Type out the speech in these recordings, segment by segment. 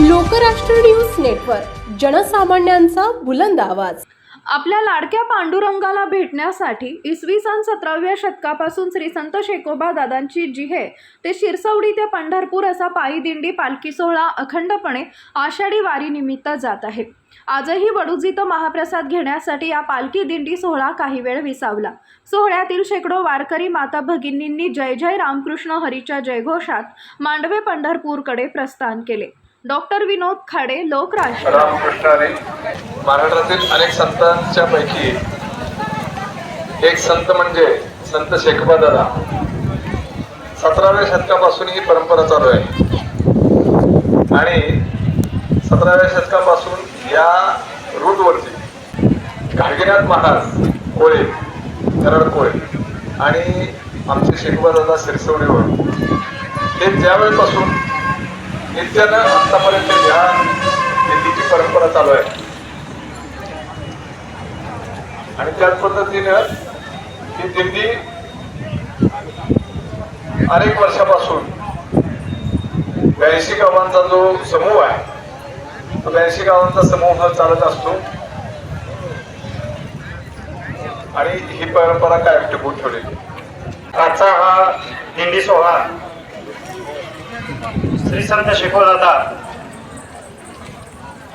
Lokrashtra news network जनसामान्यांचा बुलंद आवाज. आपल्या लाडक्या पांडुरंगाला भेटण्यासाठी इसवी सन सतराव्या शतकापासून श्री संत शेकोबा दादांची जिहे ते शिरसवडी ते पंढरपूर असा पायी दिंडी पालखी सोहळा अखंडपणे आषाढी वारीनिमित्त जात आहे. आजही वडुजीत महाप्रसाद घेण्यासाठी या पालखी दिंडी सोहळा काही वेळ विसावला. सोहळ्यातील शेकडो वारकरी माता भगिनींनी जय जय रामकृष्ण हरीच्या जयघोषात मांडवे पंढरपूरकडे प्रस्थान केले. डॉक्टर विनोद खाडे लोकराष्ट्र रामकृष्णाने महाराष्ट्रातील अनेक संतांच्या पैकी एक संत म्हणजे संत शेखबा दादा. सतराव्या शतकापासून ही परंपरा चालू आहे. आणि सतराव्या शतकापासून या रूटवरती घाडगेनाथ महाराज कोळे कराड कोळे आणि आमचे शेखबा दादा सिरसवडीवर हे ज्यावेळेपासून नित्यानं आतापर्यंत ध्यान निधीची परंपरा चालू आहे. आणि त्याच पद्धतीनं ही दिंडी अनेक वर्षापासून ब्याऐंशी गावांचा जो समूह आहे तो ब्याऐंशी गावांचा समूह चालत असतो. आणि ही परंपरा कायम टिकून ठेवलेली आजचा हा दिंडी सोहळा श्री संत शेखोदादा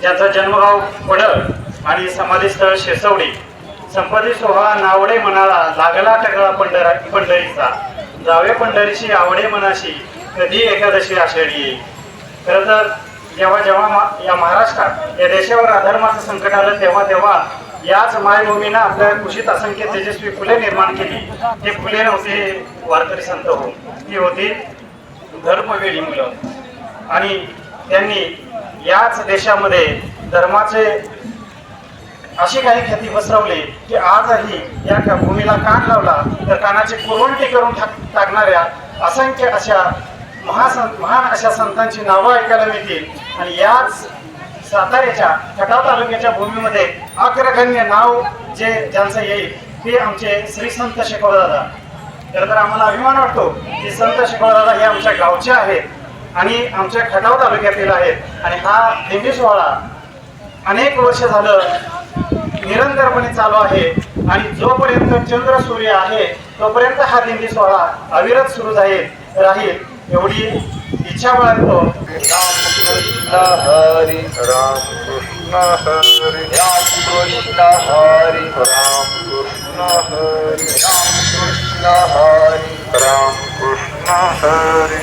ज्याचा जन्मगाव पडळ आणि समाधीस्थळ शेसवडी. संपत्ती सोहळा नावडे मनाला लागला टकला पंढरा पंढरीचा. जावे पंढरीची आवडे मनाशी कधी एकादशी आषाढी येईल? खरं तर जेव्हा जेव्हा या महाराष्ट्रात या देशावर अधर्माचं संकट आलं तेव्हा तेव्हा याच मायभूमीनं आपल्या कुशीत असंख्य तेजस्वी फुले निर्माण केली. ते फुले नव्हते वारकरी संत हो ती होती धर्मवेळी मुलं. आणि त्यांनी याच देशामध्ये धर्माचे अशी काही ख्याती पसरवली की आजही या भूमीला कान लावला तर कानाची कुरवंटी करून टाक टाकणाऱ्या असंख्य अशा महासंत महान अशा संतांची नावं ऐकायला मिळतील. आणि याच साताऱ्याच्या खटाव तालुक्याच्या भूमीमध्ये अग्रगण्य नाव जे ज्यांचं येईल ते आमचे श्री संत शेखवदादा खरं तर आम्हाला अभिमान वाटतो की संत शिकवदादा हे आमच्या गावचे आहेत. आणि आमच्या खटाव तालुक्यातील आहेत. आणि हा दिंडी सोहळा अनेक वर्ष झालं निरंतरपणे चालू आहे. आणि जोपर्यंत चंद्र सूर्य आहे तोपर्यंत हा दिंडी सोहळा अविरत सुरू जाईल राहील एवढी इच्छा बाळगतो. रामकृष्ण हरी रामकृष्ण हरी राम कृष्ण हरी रामकृष्ण हरी रामकृष्ण हरी रामकृष्ण हरी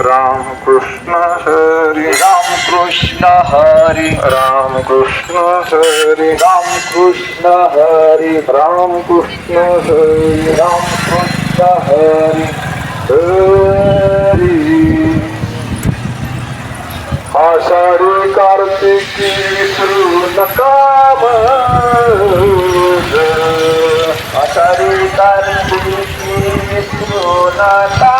राम कृष्ण हरी। राम कृष्ण हरी। राम कृष्ण हरी। राम कृष्ण हरी। राम कृष्ण हरी। राम कृष्ण हरी। हरी। आषाढी कार्तिकी विसरू नका आषाढी कार्तिकी विसरू नका